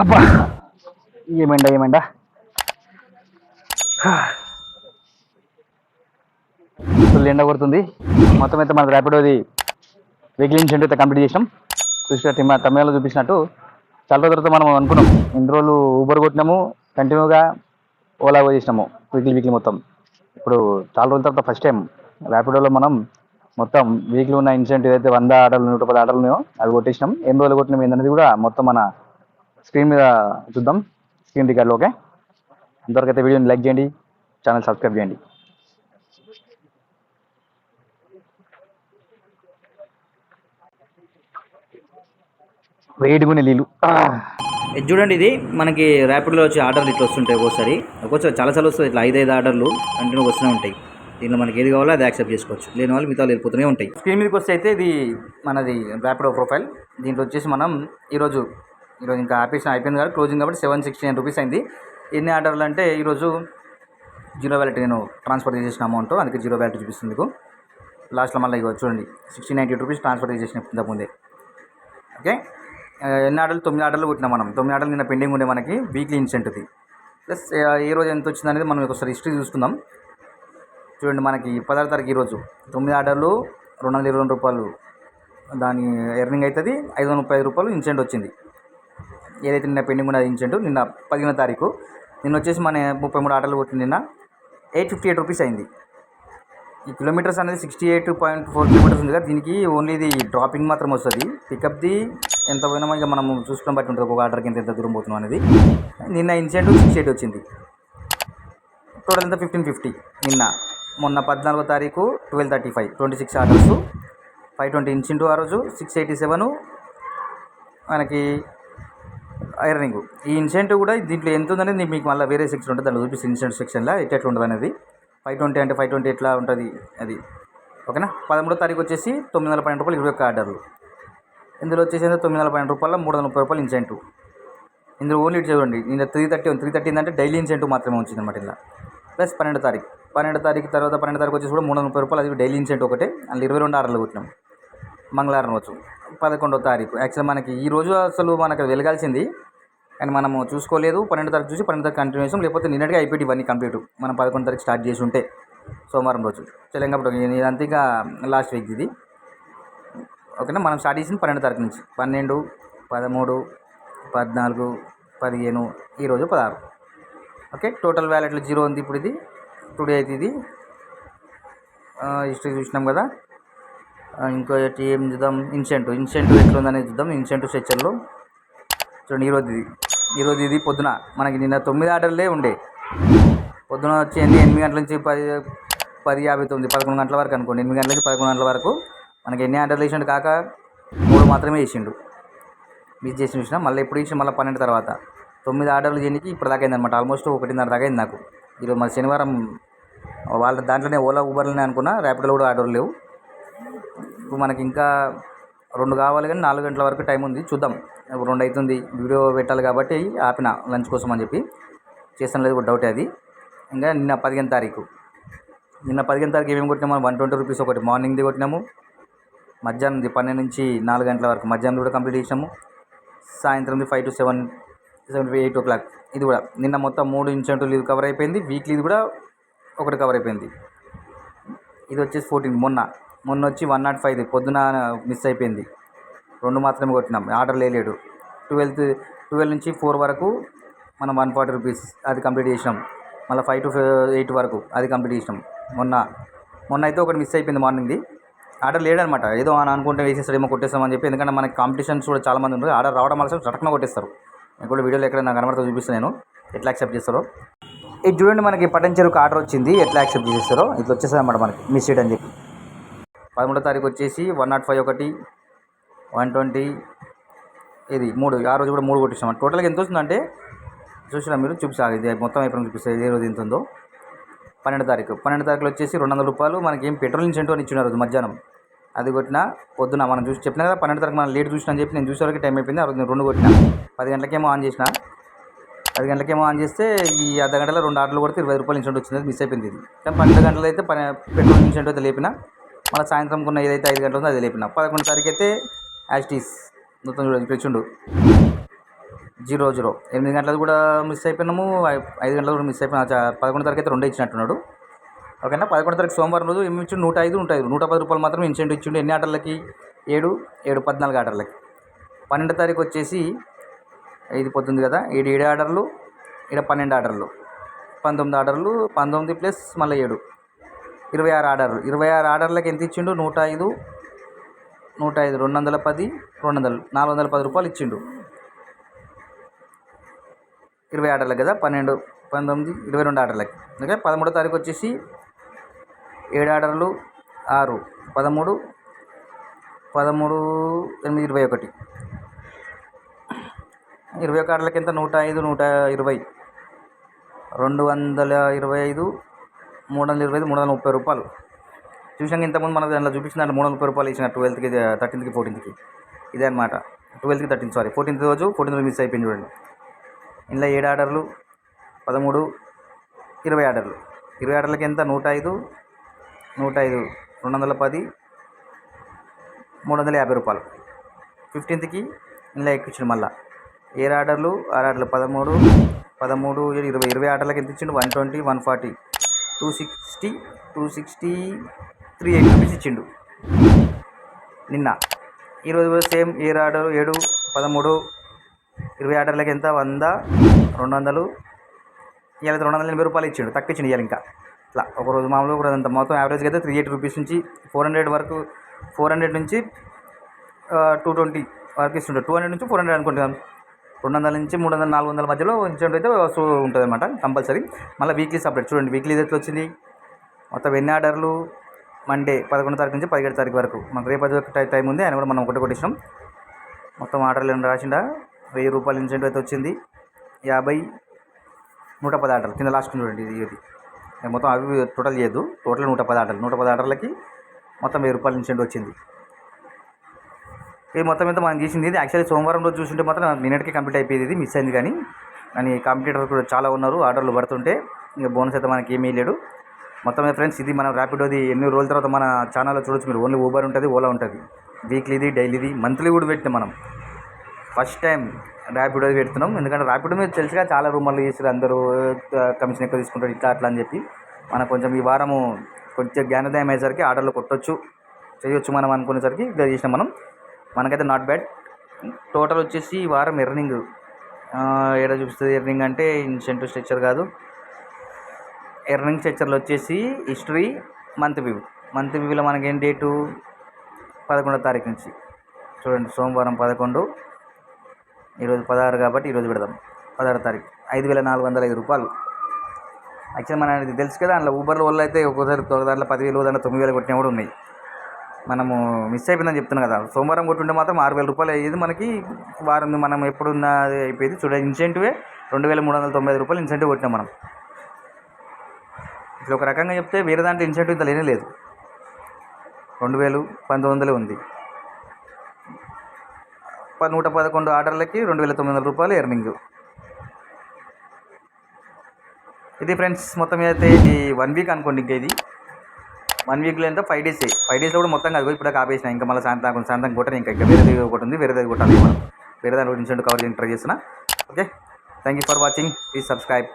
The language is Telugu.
అబ్బా. ఏమండ ఏమండ ఫుల్ ఎండ కొడుతుంది. మొత్తం అయితే మన ర్యాపిడోది వెహికల్ ఇన్సెంట్ అయితే కంప్లీట్ చేసినాం. చూసినట్టు మా తమిళలో చూపించినట్టు చాలా రోజుల తర్వాత మనం అనుకున్నాం. ఇన్ని రోజులు ఊబర్ కొట్టినాము కంటిన్యూగా ఓలా చేసినాము వీక్లీ వీక్లీ మొత్తం. ఇప్పుడు చాలా రోజుల తర్వాత ఫస్ట్ టైం ర్యాపిడోలో మనం మొత్తం వీక్లీ ఉన్న ఇన్సిడెంట్ ఏదైతే వంద ఆటలు నూట పది ఆటలు ఉన్నాయో అవి కొట్టేసినాం. ఎన్ని రోజులు కొట్టినాం ఏంటనేది కూడా మొత్తం మన స్క్రీన్ మీద చూద్దాం. స్క్రీన్ రికార్డులో ఓకే అంతవరకు అయితే వీడియోని లైక్ చేయండి ఛానల్ సబ్స్క్రైబ్ చేయండి. వేడిగునే నీళ్ళు. చూడండి ఇది మనకి ర్యాపిడ్లో వచ్చే ఆర్డర్లు ఇట్లా వస్తుంటాయి ఒక్కోసారి. ఒక్కోసారి చాలాసార్లు వస్తుంది ఇట్లా ఐదు ఐదు ఆర్డర్లు కంటిన్యూ వస్తూనే ఉంటాయి. దీనిలో మనకి ఏది కావాలో అది యాక్సెప్ట్ చేసుకోవచ్చు. లేని వాళ్ళు మిగతా వెళ్ళిపోతూనే ఉంటాయి. స్క్రీన్ మీదకి వస్తే అయితే ఇది మనది ర్యాపిడో ప్రొఫైల్. దీంట్లో వచ్చేసి మనం ఈరోజు ఈరోజు ఇంకా ఆపేషన్ అయిపోయింది కాబట్టి క్లోజింగ్ కాబట్టి సెవెన్ సిక్స్టీ నైన్ రూపీస్ అయింది. ఎన్ని ఆర్డర్లు అంటే ఈరోజు జీరో వ్యాలెట్ నేను ట్రాన్స్ఫర్ చేసిన అమౌంట్ అందుకే జీరో వ్యాలెట్ చూపిస్తుంది మీకు. లాస్ట్లో మళ్ళీ ఇగో చూడండి సిక్స్టీ నైంటీ రూపీస్ ట్రాన్స్ఫర్ చేసిన ఇంతకుముందే ఓకే? ఎన్ని ఆర్డర్లు? తొమ్మిది ఆర్డర్లు కొట్టినాం మనం. తొమ్మిది ఆర్డర్లు నిన్న పెండింగ్ ఉండే మనకి వీక్లీ ఇన్సెంట్ది. ప్లస్ ఏ రోజు ఎంత వచ్చింది అనేది మనం ఒకసారి హిస్టరీ చూసుకుందాం. చూడండి మనకి పదహారు తారీఖు ఈరోజు తొమ్మిది ఆర్డర్లు రెండు వందల ఇరవై రెండు రూపాయలు. దాని ఎర్నింగ్ అవుతుంది ఐదు వందల ముప్పై ఐదు రూపాయలు ఇన్సెంట్ వచ్చింది. ఏదైతే నిన్న పెండింగ్ ఉన్నది ఇన్సెంట్ నిన్న పదిహేనో తారీఖు. నిన్న వచ్చేసి మన ముప్పై మూడు ఆటలు కొట్టింది నిన్న. ఎయిట్ ఫిఫ్టీ ఎయిట్ రూపీస్ అయింది. ఈ కిలోమీటర్స్ అనేది sixty eight point four kilometres ఉంది కదా. దీనికి ఓన్లీ ఇది డ్రాపింగ్ మాత్రం వస్తుంది. పికప్ది ఎంత పోయినా ఇక మనం చూసుకుని బట్టి ఉంటుంది. ఒక ఆర్డర్కి ఎంత ఎంత దూరం పోతున్నాం అనేది. నిన్న ఇన్సెంట్ సిక్స్టీ ఎయిట్ వచ్చింది. టోటల్ ఎంత? ఫిఫ్టీన్ ఫిఫ్టీ నిన్న. మొన్న పద్నాలుగో తారీఖు twelve thirty five twenty six orders five twenty incentive ఆ రోజు. సిక్స్ ఎయిటీ సెవెన్ మనకి ఐరనింగ్ ఈ ఇన్సెంటివ్ కూడా దీంట్లో ఎంత ఉందనేది మీకు మళ్ళీ వేరే సెక్షన్ ఉంటుంది. దాంట్లో చూపిస్తుంది ఇన్సెంటివ్ సెక్షన్లో ఎట్ ఎట్లా ఉంటుంది అనేది ఫైవ్ ట్వంటీ అంటే ఫైవ్ ట్వంటీ ఎట్లా ఉంటుంది? అది. ఓకేనా? పదమూడో తారీఖు వచ్చేసి తొమ్మిది వందల పన్నెండు రూపాయలు ఇరవై ఒక్క ఆర్డర్లు ఇందులో వచ్చేసి తొమ్మిది వందల పన్నెండు రూపాయల మూడు వందల ముప్పై రూపాయలు ఇన్సెంటివ్ ఇందులో ఓన్లీ ఇటు చూడండి. ఇందులో త్రీ థర్టీ త్రీ థర్టీ అంటే డైలీ ఇన్సెంటివ్ మాత్రమే వచ్చింది అనమాట ఇలా ప్లస్ పన్నెండు తారీఖు. పన్నెండు తారీఖు తర్వాత పన్నెండు తారీఖు వచ్చేసి కూడా మూడు వందల ముప్పై రూపాయలు అది డైలీ ఇన్సెంటివ్ ఒకటే. అందులో ఇరవై రెండు ఆర్డర్లు కొట్టినాం. మంగళవారం రోజు. పదకొండో తారీఖు. యాక్చువల్ మనకి ఈ రోజు అసలు మనకు వెలగాల్సింది కానీ మనము చూసుకోలేదు పన్నెండు తారీఖు చూసి పన్నెండు తారీఖు కంటిన్యూ చేసాం లేకపోతే నిన్నటిగా అయిపోయి ఇవన్నీ కంప్లీట్ మనం పదకొండు తారీఖు స్టార్ట్ చేసి ఉంటే సోమవారం రోజు. తెలంగాణ ఇదంతా ఇంకా లాస్ట్ వీక్ ఇది. ఓకేనా? మనం స్టార్ట్ చేసింది పన్నెండు తారీఖు నుంచి. పన్నెండు పదమూడు పద్నాలుగు పదిహేను ఈరోజు పదహారు. ఓకే? టోటల్ వ్యాలెట్లో జీరో ఉంది ఇప్పుడు ఇది. టుడే అయితే ఇది. హిస్టరీ చూసినాం కదా. ఇంకో ఏం చూద్దాం? ఇన్సెంట్ ఇన్సెంట్ ఎట్లా ఉందనేది చూద్దాం ఇన్సెంట్ సెక్షన్లో చూడండి ఈరోజు ఇది. ఈరోజు ఇది పొద్దున. మనకి నిన్న తొమ్మిది ఆర్డర్లే ఉండే. పొద్దున వచ్చి ఎన్ని ఎనిమిది గంటల నుంచి పది పది యాభై తొమ్మిది పదకొండు గంటల వరకు అనుకోండి. ఎనిమిది గంటల నుంచి పదకొండు గంటల వరకు మనకి ఎన్ని ఆర్డర్లు వేసిండు కాక మూడు మాత్రమే వేసిండు. మిస్ చేసి చూసిన మళ్ళీ ఎప్పుడు వేసి మళ్ళీ పన్నెండు తర్వాత. తొమ్మిది ఆర్డర్లు చేయడానికి ఇప్పుడు దాకా అయిందనమాట ఆల్మోస్ట్ ఒకటిన్నర దాకా అయింది నాకు. ఈరోజు మన శనివారం వాళ్ళ దాంట్లోనే ఓలా ఊబర్లోనే అనుకున్నా. ర్యాపిడోలో కూడా ఆర్డర్లు లేవు. ఇప్పుడు మనకి ఇంకా రెండు కావాలి కానీ నాలుగు గంటల వరకు టైం ఉంది. చూద్దాం. రెండు అవుతుంది వీడియో పెట్టాలి కాబట్టి ఆపిన లంచ్ కోసం అని చెప్పి. చేస్తాను లేదు డౌటే అది. ఇంకా నిన్న పదిహేను తారీఖు. నిన్న పదిహేను తారీఖు ఏమేమి కొట్టినాము వన్ ట్వంటీ రూపీస్ ఒకటి మార్నింగ్ది కొట్టినాము. మధ్యాహ్నంది పన్నెండు నుంచి నాలుగు గంటల వరకు మధ్యాహ్నం కూడా కంప్లీట్ చేసినాము. సాయంత్రంది five to seven seven eight o'clock ఇది కూడా నిన్న మొత్తం మూడు ఇన్సెంటివ్లు ఇది కవర్ అయిపోయింది. వీక్లీ ఇది కూడా ఒకటి కవర్ అయిపోయింది. ఇది వచ్చేసి ఫోర్టీన్ మొన్న. మొన్న వచ్చి వన్ నాట్ ఫైవ్ పొద్దున మిస్ అయిపోయింది. రెండు మాత్రమే కొట్టినాం. ఆర్డర్ లేలేడు. ట్వెల్త్ ట్వెల్వ్ నుంచి ఫోర్ వరకు మనం వన్ ఫార్టీ రూపీస్ అది కంప్లీట్ చేసినాం. మళ్ళీ ఫైవ్ టు ఎయిట్ వరకు అది కంప్లీట్ చేసినాం. మొన్న మొన్న అయితే ఒకటి మిస్ అయిపోయింది మార్నింగ్ది. ఆర్డర్ లేడనమాట. ఏదో అని అనుకుంటే వేసేస్తాడేమో కొట్టేస్తామని చెప్పి ఎందుకంటే మనకి కాంపిటీషన్స్ కూడా చాలా మంది ఉంటారు ఆర్డర్ రావడం వల్ల చటకన కొట్టేస్తారు. నేను కూడా వీడియోలో ఎక్కడ నాకు కనబడుతూ చూపిస్తాను నేను. ఎట్లా యాక్సెప్ట్ చేస్తారో. ఇది చూడండి మనకి పటన్ చెరుకు ఆర్డర్ వచ్చింది. ఎట్లా యాక్సెప్ట్ చేస్తారో ఇట్లా వచ్చేస్తుంది అనమాట మనకి. మిస్ చేయడం అని చెప్పి. పదమూడో తారీఖు వచ్చేసి వన్ నాట్ ఫైవ్ ఒకటి. వన్ ట్వంటీ ఇది మూడు ఆ రోజు కూడా మూడు కొట్టించాం. టోటల్గా ఎంత వస్తుందంటే చూసినా మీరు చూపిస్తారు ఇది మొత్తం అయిపోయిన చూపిస్తారు ఏ రోజు ఎంత ఉందో. పన్నెండు తారీఖు. పన్నెండు తారీఖులో వచ్చేసి రెండు వందల రూపాయలు మనకి ఏం పెట్రోల్ ఇన్సెంటివ్ అని ఇచ్చిన రోజు మధ్యాహ్నం. అది కొట్టినా పొద్దున మనం చూసి చెప్పిన కదా పన్నెండు తారీఖు మనం లేట్ చూసినా అని చెప్పి నేను చూసే వరకు టైం అయిపోయింది. ఆ రోజు నేను రెండు కొట్టిన. పది గంటలకేమో ఆన్ చేసిన. పది గంటలకేమో ఆన్ చేస్తే ఈ అర్ధ గంటలో రెండు ఆటలు కొడితే ఇరవై రూపాయలు ఇన్సెంట్ వచ్చింది మిస్ అయిపోయింది ఇది. కానీ పన్నెండు గంటలు అయితే పని పెట్రోల్ ఇన్సెంట్ అయితే లేపిన మళ్ళీ సాయంత్రం కొన్న ఏదైతే ఐదు గంటలు ఉందో అది లేపిన. పదకొండు తారీఖు అయితే యాస్టీస్ మొత్తం చూడండి ఇక్కడ చూడు. Zero zero. ఎనిమిది గంటలకు కూడా మిస్ అయిపోయినాము. ఐదు గంటలకు కూడా మిస్ అయిపోయినా పదకొండు తారీఖు అయితే రెండే ఇచ్చినట్టున్నాడు. ఓకేనా? పదకొండు తారీఖు సోమవారం రోజు ఏమి ఇచ్చిండు? నూట ఐదు నూట ఐదు నూట పది రూపాయలు మాత్రం ఇన్సెంట్ ఇచ్చిండు. ఎన్ని ఆటలకి? ఏడు ఏడు పద్నాలుగు ఆటలకి. పన్నెండు తారీఖు వచ్చేసి ఇది పోతుంది కదా. ఏడు ఏడు ఆర్డర్లు ఇక్కడ పన్నెండు ఆర్డర్లు పంతొమ్మిది ఆర్డర్లు పంతొమ్మిది ప్లస్ మళ్ళీ ఏడు. ఇరవై ఆరు ఆర్డర్లు ఇరవై ఆరు ఆర్డర్లకు ఎంత ఇచ్చిండు? నూట ఐదు నూట ఐదు రెండు వందల పది రెండు వందలు నాలుగు వందల పది రూపాయలు ఇచ్చిండు. ఇరవై ఆర్డర్లకు కదా పన్నెండు పంతొమ్మిది ఇరవై రెండు ఆర్డర్లకి. ఓకే పదమూడో తారీఖు వచ్చేసి ఏడు ఆర్డర్లు ఆరు పదమూడు పదమూడు ఎనిమిది ఇరవై ఒకటి. ఇరవై ఒక ఆర్డర్లకి ఎంత? నూట ఐదు నూట ఇరవై. రెండు వందల ఇరవై ఐదు మూడు వందల ఇరవై ఐదు మూడు వందల ముప్పై రూపాయలు. చూసాక ఇంతకుముందు మనకు దాంట్లో చూపించిన దాంట్లో మూడు వందల రూపాయలు ఇచ్చిన ట్వెల్త్కి థర్టీన్త్కి ఫోర్టీన్త్కి ఇదే అనమాట ట్వెల్త్కి థర్టీన్త్ సారీ ఫోర్టీన్త్ రోజు ఫోర్టీన్త్ మిస్ అయిపోయింది చూడండి. ఇందులో ఏడు ఆర్డర్లు పదమూడు ఇరవై ఆర్డర్లు. ఇరవై ఆర్డర్లకి ఎంత? నూట ఐదు నూట ఐదు రెండు వందల పది మూడు వందల యాభై రూపాయలు. ఫిఫ్టీన్త్కి ఇందులో ఎక్కించిండు మళ్ళా. ఏడు ఆర్డర్లు ఆరు ఆర్డర్లు పదమూడు పదమూడు ఏడు ఇరవై ఇరవై ఆర్డర్లకి ఎంత ఇచ్చిండు? One twenty one forty. Two sixty two sixty three eight rupees ఇచ్చిండు నిన్న ఈరోజు కూడా సేమ్ ఏడు ఆర్డర్ ఏడు పదమూడు ఇరవై ఆర్డర్లకి ఎంత? వంద రెండు వందలు. ఇవాళ రెండు వందల ఎనభై రూపాయలు ఇచ్చిండు. తక్కువ ఇచ్చిండు ఇవాళ ఇంకా. ఇట్లా ఒక రోజు మామూలుగా అంత మొత్తం యావరేజ్గా అయితే త్రీ ఎయిటీ రూపీస్ నుంచి ఫోర్ హండ్రెడ్ వరకు ఫోర్ హండ్రెడ్ నుంచి టూ ట్వంటీ వరకు ఇస్తుంటారు టూ హండ్రెడ్ నుంచి ఫోర్ హండ్రెడ్ అనుకుంటున్నాను రెండు వందల నుంచి మూడు వందల నాలుగు వందల మధ్యలో ఇన్సెంట్ అయితే వస్తూ ఉంటుంది అనమాట కంపల్సరీ. మళ్ళీ వీక్లీ సపరేట్ చూడండి వీక్లీ ఎట్లా వచ్చింది? మొత్తం ఎన్ని ఆర్డర్లు? మండే పదకొండు తారీఖు నుంచి పదిహేడు తారీఖు వరకు. మనకు రేపు పది టైం ఉంది. ఆయన కూడా మనం ఒకటి కొట్టించాం మొత్తం ఆర్డర్లు ఏమైనా రాసిండా? వెయ్యి రూపాయలు ఇన్సెంట్ అయితే వచ్చింది. యాభై నూట పది ఆర్డర్లు. కింద లాస్ట్ చూడండి ఇది ఇది. మొత్తం అవి టోటల్ చేయదు టోటల్ నూట పది ఆర్డర్లు. నూట పది ఆర్డర్లకి మొత్తం వెయ్యి రూపాయలు ఇన్సెంట్ వచ్చింది. ఇది మొత్తం ఎంత మనం చేసింది ఇది. యాక్చువల్లీ సోమవారం రోజు చూస్తుంటే మాత్రం నిన్నటికే కంప్లీట్ అయిపోయింది ఇది. మిస్ అయింది కానీ కానీ కాంపిటేటర్ కూడా చాలా ఉన్నారు. ఆర్డర్లు పడుతుంటే ఇంకా బోనస్ అయితే మనకి ఏమీ లేడు మొత్తం ఫ్రెండ్స్ ఇది మన ర్యాపిడోది ఎన్ని రోజుల తర్వాత మన ఛానల్లో చూడొచ్చు మీరు. ఓన్లీ ఊబర్ ఉంటుంది ఓలా ఉంటుంది. వీక్లీది డైలీది మంత్లీ కూడా పెట్టినాం మనం. ఫస్ట్ టైం ర్యాపిడో పెడుతున్నాం. ఎందుకంటే ర్యాపిడో మీద తెలుసుగా చాలా రూమర్లు చేసారు అందరూ కమిషన్ ఎక్కువ తీసుకుంటారు ఇట్లా అట్లా అని చెప్పి. మనం కొంచెం ఈ వారము కొంచెం జ్ఞానోదయం అయ్యేసరికి ఆర్డర్లు కొట్టొచ్చు చేయొచ్చు మనం అనుకునేసరికి ఇట్లా చేసినాం మనం. మనకైతే నాట్ బ్యాడ్ టోటల్ వచ్చేసి ఈ వారం ఎర్నింగ్ ఏడ చూపిస్తుంది? ఎర్నింగ్ అంటే ఇన్సెంటివ్ స్ట్రక్చర్ కాదు. ఎర్నింగ్ స్ట్రక్చర్లో వచ్చేసి హిస్టరీ మంత్ వ్యూ. మంత్ వ్యూలో మనకి ఏం డేటు? పదకొండో తారీఖు నుంచి. చూడండి సోమవారం పదకొండు ఈరోజు పదహారు కాబట్టి ఈరోజు పెడదాం. పదహారు తారీఖు. ఐదు వేల నాలుగు వందల ఐదు రూపాయలు. యాక్చువల్ మన ఇది తెలుసు కదా అందులో ఊబర్లో వల్ల అయితే ఒక్కోసారి ఒక దాంట్లో పదివేలు దాంట్లో తొమ్మిది వేలు కొట్టినా కూడా ఉన్నాయి. మనము మిస్ అయిపోయిందని చెప్తున్నాను కదా. సోమవారం కొట్టుంటే మాత్రం ఆరు వేల రూపాయలు అయ్యేది మనకి వారం మనం ఎప్పుడున్న అయిపోయింది. చూడండి ఇన్సెంటివే రెండు వేల మూడు వందల తొంభై ఐదు రూపాయలు ఇన్సెంటివ్ కొట్టినాం మనం. ఇట్లా ఒక రకంగా చెప్తే వేరే దాంట్లో ఇన్సెంటివ్ ఇంత లేనే లేదు. రెండు వేలు పంతొమ్మిది వందలు ఉంది. నూట పదకొండు ఆర్డర్లకి రెండు వేల తొమ్మిది వందల రూపాయలు ఎర్నింగ్ ఇది ఫ్రెండ్స్ మొత్తం అయితే ఇది వన్ వీక్ అనుకోండి ఇంకా ఇది. వన్ వీక్లో ఎంత ఫైవ్ డేస్ ఫైవ్ డేస్లో కూడా మొత్తం కాదు ఇప్పుడు ఆపేసిన. ఇంకా మళ్ళీ సాయంత్రం సాయంత్రం కొట్టని ఇంకా. ఇంకా వేరేది ఒకటి ఉంది వేరేది కొట్టాలి వేరే దాని గురించి కవర్ చేయడానికి ట్రై చేస్తున్నా. Okay thank you for watching please subscribe